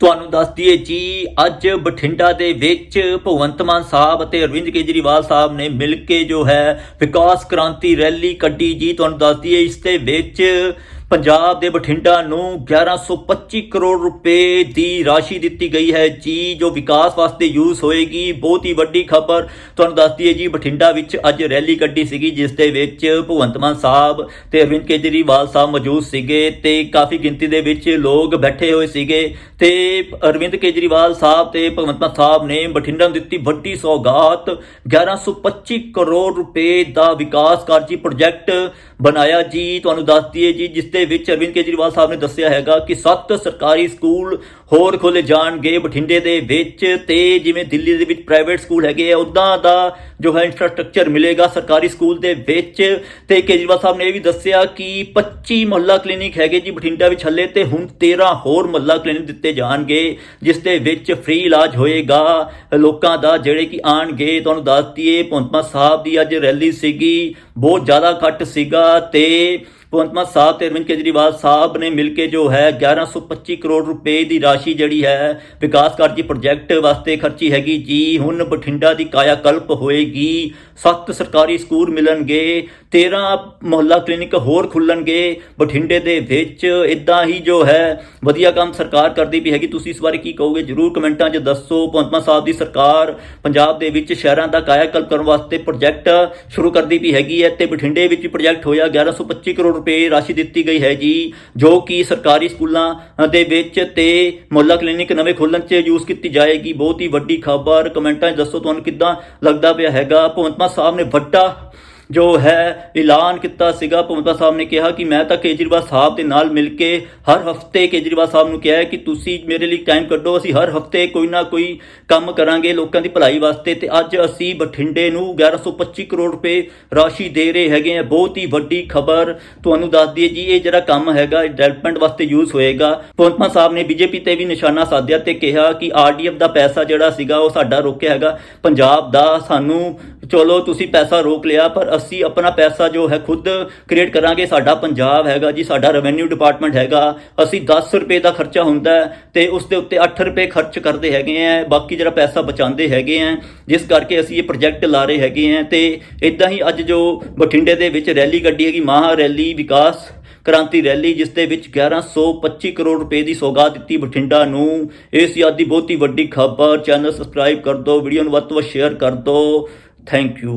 ਤੁਹਾਨੂੰ ਦੱਸ ਦਈਏ ਜੀ, ਅੱਜ ਬਠਿੰਡਾ ਦੇ ਵਿੱਚ ਭਗਵੰਤ ਮਾਨ ਸਾਹਿਬ ਅਤੇ ਅਰਵਿੰਦ ਕੇਜਰੀਵਾਲ ਸਾਹਿਬ ਨੇ ਮਿਲ ਕੇ ਜੋ ਹੈ ਵਿਕਾਸ ਕ੍ਰਾਂਤੀ ਰੈਲੀ ਕੱਢੀ ਜੀ। ਤੁਹਾਨੂੰ ਦੱਸ ਦਈਏ, ਇਸ ਦੇ ਵਿੱਚ ਪੰਜਾਬ ਦੇ ਬਠਿੰਡਾ ਨੂੰ 1125 ਕਰੋੜ ਰੁਪਏ ਦੀ ਰਾਸ਼ੀ ਦਿੱਤੀ ਗਈ ਹੈ ਜੀ, ਜੋ ਵਿਕਾਸ ਵਾਸਤੇ ਯੂਜ਼ ਹੋਏਗੀ। ਬਹੁਤ ਹੀ ਵੱਡੀ ਖਬਰ ਤੁਹਾਨੂੰ ਦੱਸਦੀ ਹੈ ਜੀ, ਬਠਿੰਡਾ ਵਿੱਚ ਅੱਜ ਰੈਲੀ ਕੱਢੀ ਸੀਗੀ, ਜਿਸ ਦੇ ਵਿੱਚ ਭਗਵੰਤ ਮਾਨ ਸਾਹਿਬ ਤੇ ਅਰਵਿੰਦ ਕੇਜਰੀਵਾਲ ਸਾਹਿਬ ਮੌਜੂਦ ਸੀਗੇ ਤੇ ਕਾਫੀ ਗਿਣਤੀ ਦੇ ਵਿੱਚ ਲੋਕ ਬੈਠੇ ਹੋਏ ਸੀਗੇ ਤੇ ਅਰਵਿੰਦ ਕੇਜਰੀਵਾਲ ਸਾਹਿਬ ਤੇ ਭਗਵੰਤ ਮਾਨ ਸਾਹਿਬ ਨੇ ਬਠਿੰਡਾ ਨੂੰ ਦਿੱਤੀ ਵੱਡੀ ਸੌਗਾਤ। 1125 ਕਰੋੜ ਰੁਪਏ ਦਾ ਵਿਕਾਸ ਕਾਰਜੀ ਪ੍ਰੋਜੈਕਟ ਬਣਾਇਆ ਜੀ। ਤੁਹਾਨੂੰ ਦੱਸ ਦਈਏ ਜੀ, ਜਿਸ ਦੇ ਵਿੱਚ ਅਰਵਿੰਦ ਕੇਜਰੀਵਾਲ ਸਾਹਿਬ ਨੇ ਦੱਸਿਆ ਹੈਗਾ ਕਿ ਸੱਤ ਸਰਕਾਰੀ ਸਕੂਲ ਹੋਰ ਖੋਲੇ ਜਾਣਗੇ, ਬਠਿੰਡੇ ਦੇ ਵਿੱਚ ਤੇ ਜਿਵੇਂ ਦਿੱਲੀ ਦੇ ਵਿੱਚ ਪ੍ਰਾਈਵੇਟ ਸਕੂਲ ਹੈਗੇ ਆ ਉਦਾਂ ਦਾ ਜੋ ਹੈ ਇਨਫਰਾਸਟ੍ਰਕਚਰ ਮਿਲੇਗਾ ਸਰਕਾਰੀ ਸਕੂਲ ਦੇ ਵਿੱਚ। ਤੇ ਕੇਜਰੀਵਾਲ ਸਾਹਿਬ ਨੇ ਇਹ ਵੀ ਦੱਸਿਆ ਕਿ 25 ਮੁਹੱਲਾ ਕਲੀਨਿਕ ਹੈਗੇ ਜੀ ਬਠਿੰਡਾ ਵਿੱਚ ਹੱਲੇ ਤੇ ਹੁਣ 13 ਹੋਰ ਮੁਹੱਲਾ ਕਲੀਨਿਕ ਦਿੱਤੇ ਜਾਣਗੇ, ਜਿਸ ਦੇ ਵਿੱਚ ਫ੍ਰੀ ਇਲਾਜ ਹੋਏਗਾ। ਲੋਕਾਂ ਦਾ ਜਿਹੜੇ ਕਿ ਆਣਗੇ, ਤੁਹਾਨੂੰ ਦੱਸ ਦਈਏ, ਭਗਵੰਤ ਸਾਹਿਬ ਦੀ ਅੱਜ ਰੈਲੀ ਸੀਗੀ, ਬਹੁਤ ਜ਼ਿਆਦਾ ਘੱਟ ਸੀਗਾ ਤੇ ਭਗਵੰਤ ਮਾਨ ਸਾਹਿਬ ਤੇ ਅਰਵਿੰਦ ਕੇਜਰੀਵਾਲ ਸਾਹਿਬ ਨੇ ਮਿਲ ਕੇ ਜੋ ਹੈ 1125 ਕਰੋੜ ਰੁਪਏ ਦੀ ਰਾਸ਼ੀ ਜਿਹੜੀ ਹੈ, ਵਿਕਾਸ ਕਾਰਜੀ ਪ੍ਰੋਜੈਕਟ ਵਾਸਤੇ ਖਰਚੀ ਹੈਗੀ ਜੀ। ਹੁਣ ਬਠਿੰਡਾ ਦੀ ਕਾਇਆ ਕਲਪ ਹੋਏਗੀ। ਸੱਤ ਸਰਕਾਰੀ ਸਕੂਲ ਮਿਲਣਗੇ 13 ਮੁਹੱਲਾ ਕਲੀਨਿਕ ਹੋਰ ਖੁੱਲਣਗੇ, ਬਠਿੰਡੇ ਦੇ ਵਿੱਚ ਇਦਾਂ ਹੀ ਜੋ ਹੈ, ਵਧੀਆ ਕੰਮ ਸਰਕਾਰ ਕਰਦੀ ਵੀ ਹੈਗੀ। ਤੁਸੀਂ ਇਸ ਬਾਰੇ ਕੀ ਕਹੋਗੇ? ਜਰੂਰ ਕਮੈਂਟਾਂ 'ਚ ਦੱਸੋ। ਭਗਵੰਤ ਮਾਨ ਸਾਹਿਬ ਦੀ ਸਰਕਾਰ ਪੰਜਾਬ ਦੇ ਵਿੱਚ ਸ਼ਹਿਰਾਂ ਦਾ ਕਾਇਆ ਕਲਪ ਕਰਨ ਵਾਸਤੇ ਪ੍ਰੋਜੈਕਟ ਸ਼ੁਰੂ ਕਰਦੀ ਵੀ ਹੈਗੀ ਹੈ ਤੇ ਬਠਿੰਡੇ ਵਿੱਚ ਪ੍ਰੋਜੈਕਟ ਹੋਇਆ। 1125 ਕਰੋੜ ਰੁਪਏ ਰਾਸ਼ੀ ਦਿੱਤੀ ਗਈ ਹੈ ਜੀ, ਜੋ ਕਿ ਸਰਕਾਰੀ ਸਕੂਲਾਂ ਦੇ ਵਿੱਚ ਤੇ ਮੁਹੱਲਾ ਕਲੀਨਿਕ ਨਵੇਂ ਖੋਲਣ 'ਚ ਯੂਜ਼ ਕੀਤੀ ਜਾਏਗੀ। ਬਹੁਤ ਹੀ ਵੱਡੀ ਖਬਰ। ਕਮੈਂਟਾਂ 'ਚ ਦੱਸੋ ਤੁਹਾਨੂੰ ਕਿੱਦਾਂ ਲੱਗਦਾ ਪਿਆ ਹੈਗਾ। ਭਗਵੰਤ ਸਾਹਿਬ ਨੇ ਵੱਡਾ ਜੋ ਹੈ, ਐਲਾਨ ਕੀਤਾ ਸੀਗਾ, ਭਗਵੰਤ ਸਾਹਿਬ ਨੇ ਕਿਹਾ ਕਿ ਮੈਂ ਤਾਂ ਕੇਜਰੀਵਾਲ ਸਾਹਿਬ ਦੇ ਨਾਲ ਮਿਲ ਕੇ ਹਰ ਹਫ਼ਤੇ ਕੇਜਰੀਵਾਲ ਸਾਹਿਬ ਨੂੰ ਕਿਹਾ ਹੈ ਕਿ ਤੁਸੀਂ ਮੇਰੇ ਲਈ ਟਾਈਮ ਕੱਢੋ, ਅਸੀਂ ਹਰ ਹਫ਼ਤੇ ਕੋਈ ਨਾ ਕੋਈ ਕੰਮ ਕਰਾਂਗੇ ਲੋਕਾਂ ਦੀ ਭਲਾਈ ਵਾਸਤੇ ਤੇ ਅੱਜ ਅਸੀਂ ਬਠਿੰਡੇ ਨੂੰ 1125 ਕਰੋੜ ਰੁਪਏ ਰਾਸ਼ੀ ਦੇ ਰਹੇ ਹੈਗੇ ਆ ਬਹੁਤ ਹੀ ਵੱਡੀ ਖਬਰ ਤੁਹਾਨੂੰ ਦੱਸ ਦਈਏ ਜੀ, ਇਹ ਜਿਹੜਾ ਕੰਮ ਹੈਗਾ ਡਿਵੈਲਪਮੈਂਟ ਵਾਸਤੇ ਯੂਜ਼ ਹੋਏਗਾ। ਭਗਵੰਤ ਸਾਹਿਬ ਨੇ ਬੀਜੇਪੀ ਤੇ ਵੀ ਨਿਸ਼ਾਨਾ ਸਾਧਿਆ ਤੇ ਕਿਹਾ ਕਿ ਆਰਡੀਐਫ ਦਾ ਪੈਸਾ ਜਿਹੜਾ ਸੀਗਾ, ਉਹ ਸਾਡਾ ਰੋਕਿਆ ਹੈਗਾ। ਪੰਜਾਬ ਦਾ ਸਾਨੂੰ ਚਲੋ ਤੁਸੀਂ ਪੈਸਾ ਰੋਕ ਲਿਆ, ਪਰ ਅਸੀਂ ਆਪਣਾ ਪੈਸਾ ਜੋ ਹੈ ਖੁਦ ਕ੍ਰੀਏਟ ਕਰਾਂਗੇ। ਸਾਡਾ ਪੰਜਾਬ ਹੈਗਾ ਜੀ, ਸਾਡਾ ਰੈਵਨਿਊ ਡਿਪਾਰਟਮੈਂਟ ਹੈਗਾ। ਅਸੀਂ 10 ਰੁਪਏ ਦਾ ਖਰਚਾ ਹੁੰਦਾ ਹੈ ਤੇ ਉਸ ਦੇ ਉੱਤੇ 8 ਰੁਪਏ ਖਰਚ ਕਰਦੇ ਹੈਗੇ ਆ ਬਾਕੀ ਜਿਹੜਾ ਪੈਸਾ ਬਚਾਉਂਦੇ ਹੈਗੇ ਆ ਜਿਸ ਕਰਕੇ ਅਸੀਂ ਇਹ ਪ੍ਰੋਜੈਕਟ ਲਾ ਰਹੇ ਹੈਗੇ ਆ ਤੇ ਇਦਾਂ ਹੀ ਅੱਜ ਜੋ ਬਠਿੰਡੇ ਦੇ ਵਿੱਚ ਰੈਲੀ ਕੱਢੀ ਹੈਗੀ, ਮਹਾ ਰੈਲੀ ਵਿਕਾਸ ਕ੍ਰਾਂਤੀ ਰੈਲੀ, ਜਿਸ ਦੇ ਵਿੱਚ 1125 ਕਰੋੜ ਰੁਪਏ ਦੀ ਸੌਗਾਤ ਦਿੱਤੀ ਬਠਿੰਡਾ ਨੂੰ। ਇਸ ਯਾਦ ਦੀ ਬਹੁਤ ਹੀ ਵੱਡੀ ਖਬਰ ਚੈਨਲ ਸਬਸਕ੍ਰਾਈਬ ਕਰ ਦਿਓ ਵੀਡੀਓ ਨੂੰ ਵੱਧ ਤੋਂ ਵੱਧ ਸ਼ੇਅਰ ਕਰ ਦਿਓ থ্যাংক ইউ